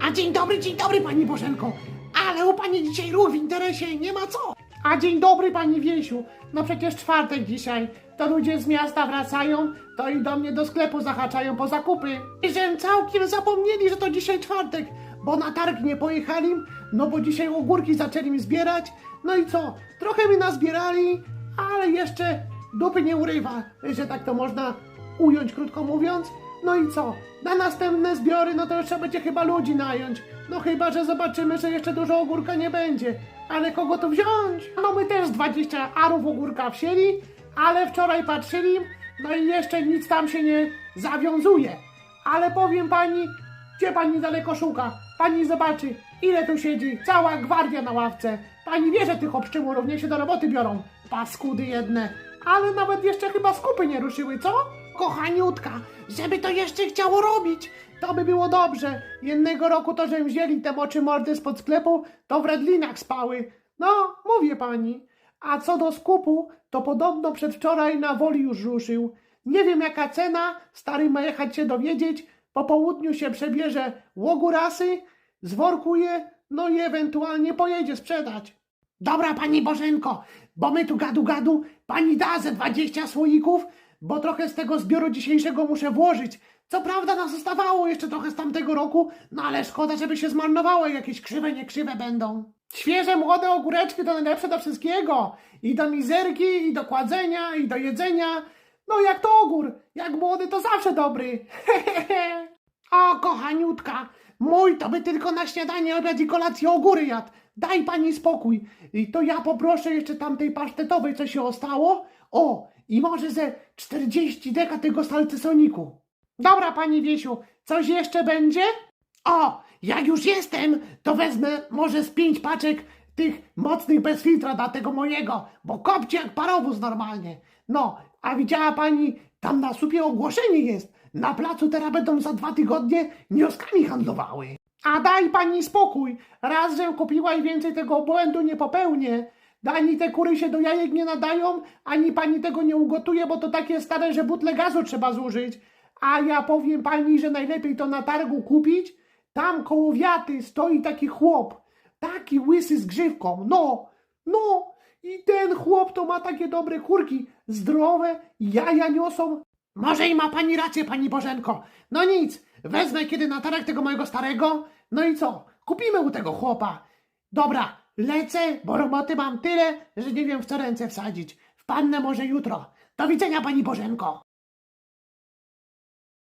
A dzień dobry, dzień dobry pani Bożenko. Ale u pani dzisiaj ruch w interesie, nie ma co. A dzień dobry pani Wiesiu. No przecież czwartek dzisiaj. To ludzie z miasta wracają, to i do mnie do sklepu zahaczają po zakupy. I że całkiem zapomnieli, że to dzisiaj czwartek, bo na targ nie pojechali, no bo dzisiaj ogórki zaczęli mi zbierać. No i co? Trochę mi nazbierali, ale jeszcze dupy nie urywa, że tak to można ująć, krótko mówiąc. No i co? Na następne zbiory, no to trzeba będzie chyba ludzi nająć. No chyba, że zobaczymy, że jeszcze dużo ogórka nie będzie. Ale kogo tu wziąć? No my też 20 arów ogórka wsieli, ale wczoraj patrzyli, no i jeszcze nic tam się nie zawiązuje. Ale powiem pani, gdzie pani daleko szuka? Pani zobaczy, ile tu siedzi, cała gwardia na ławce. Pani wie, że tych obszczymurów nie się do roboty biorą. Paskudy jedne. Ale nawet jeszcze chyba skupy nie ruszyły, co? Kochaniutka, żeby to jeszcze chciało robić, to by było dobrze. Jednego roku to, że wzięli te moczy mordy spod sklepu, to w redlinach spały. No, mówię pani. A co do skupu, to podobno przedwczoraj na woli już ruszył. Nie wiem jaka cena, stary ma jechać się dowiedzieć, po południu się przebierze łogurasy, zworkuje, no i ewentualnie pojedzie sprzedać. Dobra pani Bożenko, bo my tu gadu gadu, pani da ze 20 słoików, bo trochę z tego zbioru dzisiejszego muszę włożyć. Co prawda nas zostawało jeszcze trochę z tamtego roku, no ale szkoda, żeby się zmarnowało, jakieś krzywe, niekrzywe będą. Świeże, młode ogóreczki to najlepsze do wszystkiego. I do mizerki, i do kładzenia, i do jedzenia. No jak to ogór, jak młody to zawsze dobry. o, kochaniutka, mój to by tylko na śniadanie, obiad i kolację ogóry jadł. Daj pani spokój. I to ja poproszę jeszcze tamtej pasztetowej, co się ostało. O, i może ze 40 deka tego salcesoniku. Dobra, pani Wiesiu, coś jeszcze będzie? O, jak już jestem, to wezmę może z pięć paczek tych mocnych bez filtra dla tego mojego, bo kopcie jak parowóz normalnie. No, a widziała pani, tam na słupie ogłoszenie jest. Na placu teraz będą za dwa tygodnie nioskami handlowały. A daj pani spokój. Raz, że kupiła i więcej tego błędu nie popełnię. Ani te kury się do jajek nie nadają, ani pani tego nie ugotuje, bo to takie stare, że butle gazu trzeba zużyć. A ja powiem pani, że najlepiej to na targu kupić. Tam koło wiaty stoi taki chłop. Taki łysy z grzywką. No, no. I ten chłop to ma takie dobre kurki. Zdrowe, jaja niosą. Może i ma pani rację, pani Bożenko. No nic, wezmę kiedy na targ tego mojego starego. No i co? Kupimy u tego chłopa. Dobra, lecę, bo roboty mam tyle, że nie wiem w co ręce wsadzić. Wpadnę może jutro. Do widzenia, pani Bożenko.